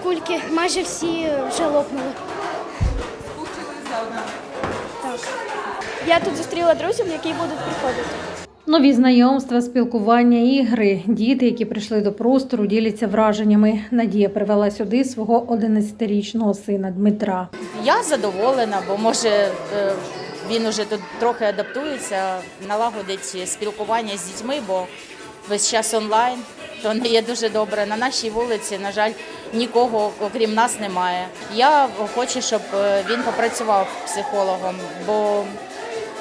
в кульки, майже всі вже лопнули. Так. Я тут зустріла друзів, які будуть приходити. Нові знайомства, спілкування, ігри. Діти, які прийшли до простору, діляться враженнями. Надія привела сюди свого 11-річного сина Дмитра. Я задоволена, бо може е, він уже тут трохи адаптується, налагодить спілкування з дітьми, бо весь час онлайн, то не є дуже добре. На нашій вулиці, на жаль, нікого окрім нас немає. Я хочу, щоб е, він попрацював психологом, бо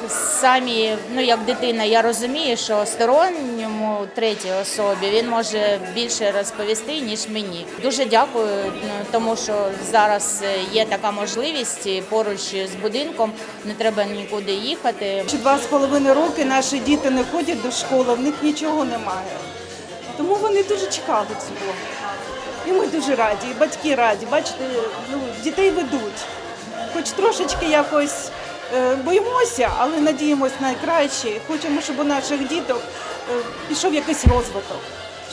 самі, ну як дитина, я розумію, що сторонньому третій особі він може більше розповісти, ніж мені. Дуже дякую, тому що зараз е, є така можливість поруч з будинком, не треба нікуди їхати. Чи два з половиною роки наші діти не ходять до школи, в них нічого немає. Тому вони дуже чекали цього. І ми дуже раді, і батьки раді. Бачите, ну, дітей ведуть. Хоч трошечки якось е, боїмося, але надіємось на найкраще. Хочемо, щоб у наших діток е, пішов якийсь розвиток,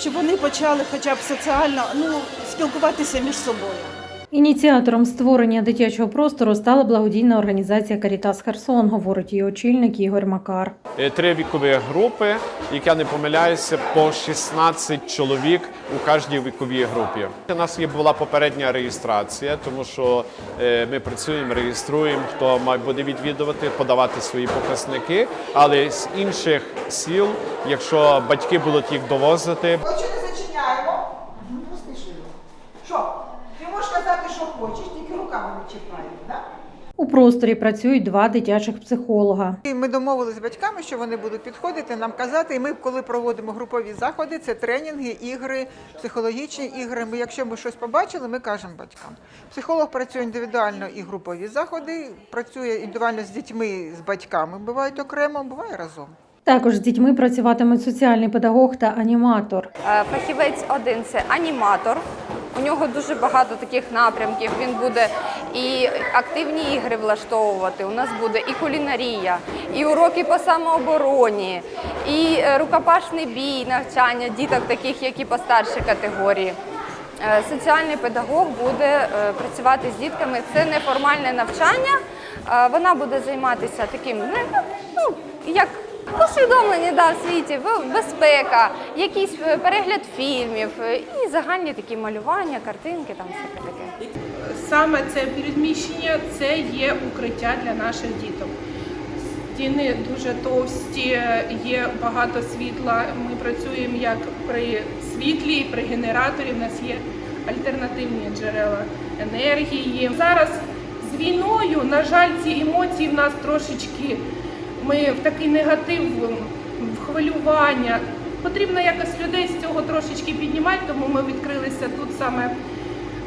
щоб вони почали хоча б соціально ну, спілкуватися між собою. Ініціатором створення дитячого простору стала благодійна організація Карітас Херсон, говорить її очільник Ігор Макар. Е, Три вікові групи, як я не помиляюся, по 16 чоловік у кожній віковій групі. У нас є була попередня реєстрація, тому що е, ми працюємо, реєструємо, хто має буде відвідувати, подавати свої показники. Але з інших сіл, якщо батьки будуть їх довозити, Очі не зачиняємо. Ну, прости, що його. Що? Ти можеш казати, що хочеш, тільки руками не чіпаємо, так? У просторі працюють два дитячих психолога. І Ми домовилися з батьками, що вони будуть підходити, нам казати. І ми, коли проводимо групові заходи, це тренінги, ігри, психологічні ігри. Ми, якщо ми щось побачили, ми кажемо батькам. Психолог працює індивідуально і групові заходи, працює індивідуально з дітьми, з батьками. Бувають окремо, буває разом. Також з дітьми працюватимуть соціальний педагог та аніматор. Е, Фахівець один це аніматор. У нього дуже багато таких напрямків. Він буде і активні ігри влаштовувати. У нас буде і кулінарія, і уроки по самообороні, і е, рукопашний бій, навчання діток, таких як і по старшій категорії. Е, Соціальний педагог буде е, працювати з дітками. Це неформальне навчання. Вона буде займатися таким, ну, як усвідомлення да, в світі, безпека, якийсь е, перегляд фільмів е, і загальні такі малювання, картинки, там всяке таке. Саме це переміщення це є укриття для наших діток. Стіни дуже товсті, є багато світла. Ми працюємо як при світлі, при генераторі. У нас є альтернативні джерела енергії. Зараз з війною, на жаль, ці емоції в нас трошечки. Ми в такий негатив, в хвилювання. Потрібно якось людей з цього трошечки піднімати, тому ми відкрилися тут саме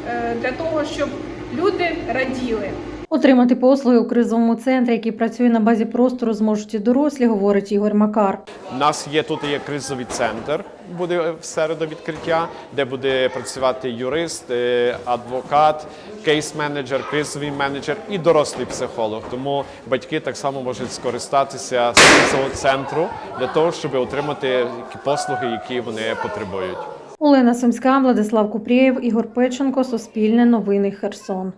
е, для того, щоб люди раділи. Отримати послуги у кризовому центрі, який працює на базі простору, зможуть і дорослі, говорить Ігор Макар. У нас є тут є кризовий центр, буде в середу відкриття, де буде працювати юрист, е, адвокат, кейс-менеджер, кризовий менеджер і дорослий психолог. Тому батьки так само можуть скористатися з кризового центру для того, щоб отримати послуги, які вони потребують. Олена Сумська, Владислав Купрієв, Ігор Печенко, Суспільне новини Херсон.